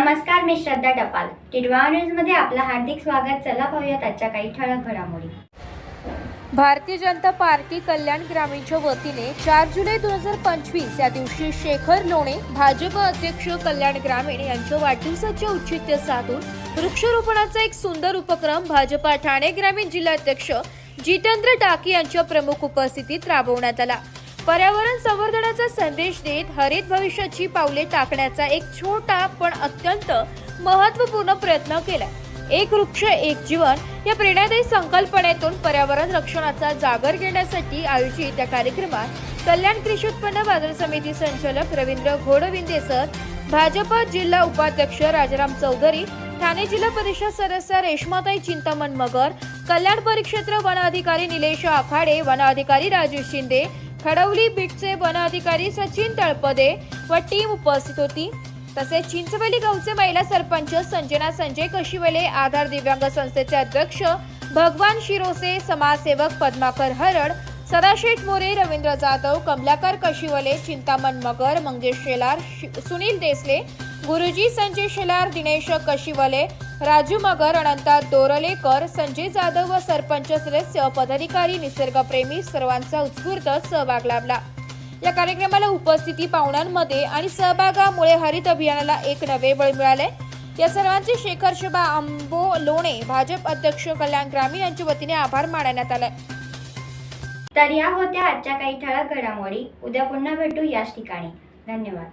नमस्कार मी श्रद्धा टपाल. टिडवा न्यूजमध्ये आपलं हार्दिक स्वागत. चला पाहूयात आजच्या काही ठळक घडामोडी. भारतीय जनता पार्टी कल्याण ग्रामीणच्या वतीने चार जुलै दोन हजार पंचवीस या दिवशी शेखर लोणे भाजप अध्यक्ष कल्याण ग्रामीण यांच्या वाढदिवसाचे औचित्य साधून वृक्षारोपणाचा एक सुंदर उपक्रम भाजपा ठाणे ग्रामीण जिल्हाध्यक्ष जितेंद्र टाकी यांच्या प्रमुख उपस्थितीत राबवण्यात आला. पर्यावरण संवर्धनाचा संदेश देत हरित भविष्याची पावले टाकण्याचा एक छोटा पण अत्यंत महत्त्वपूर्ण प्रयत्न केला एक वृक्ष एक जीवन या प्रेरणादायी संकल्पनेतून पर्यावरण रक्षणाचा जागर घेण्यासाठी आयोजित या कार्यक्रमात कल्याण कृषी उत्पन्न बाजार समिती संचालक रवींद्र घोडविंदे सर भाजपा जिल्हा उपाध्यक्ष राजाराम चौधरी ठाणे जिल्हा परिषद सदस्य रेश्माताई चिंतामण मगर कल्याण परिक्षेत्र वन अधिकारी निलेश आखाडे वन अधिकारी राजू शिंदे खडवली बीटचे वन अधिकारी सचिन तळपदे व टीम उपस्थित होती. तसेच चिंचवली गावचे महिला सरपंच संजना संजय कशिवले आधार दिव्यांग संस्थेचे अध्यक्ष भगवान शिरोसे समाजसेवक पद्माकर हरड सदाशेठ मोरे रवींद्र जाधव कमलाकर कशिवले चिंतामण मगर मंगेश शेलार शि- सुनील देसले गुरुजी संजय शेलार दिनेश कशिवले राजू मगर अनंता दोरलेकर संजय जाधव व सरपंच सदस्य पदाधिकारी निसर्गप्रेमी सर्वांचा उत्स्फूर्त सहभाग लाभला. या कार्यक्रमाला उपस्थिती पाहुण्यांमध्ये आणि सहभागामुळे हरित अभियानाला एक नवे बळ मिळाले. या सर्वांचे शेखर शोभा आंबो लोणे भाजप अध्यक्ष कल्याण ग्रामीण यांच्या वतीने आभार मानण्यात आले तर या होत्या आजच्या काही ठळक घडामोडी. उद्या पुन्हा भेटू याच ठिकाणी. धन्यवाद.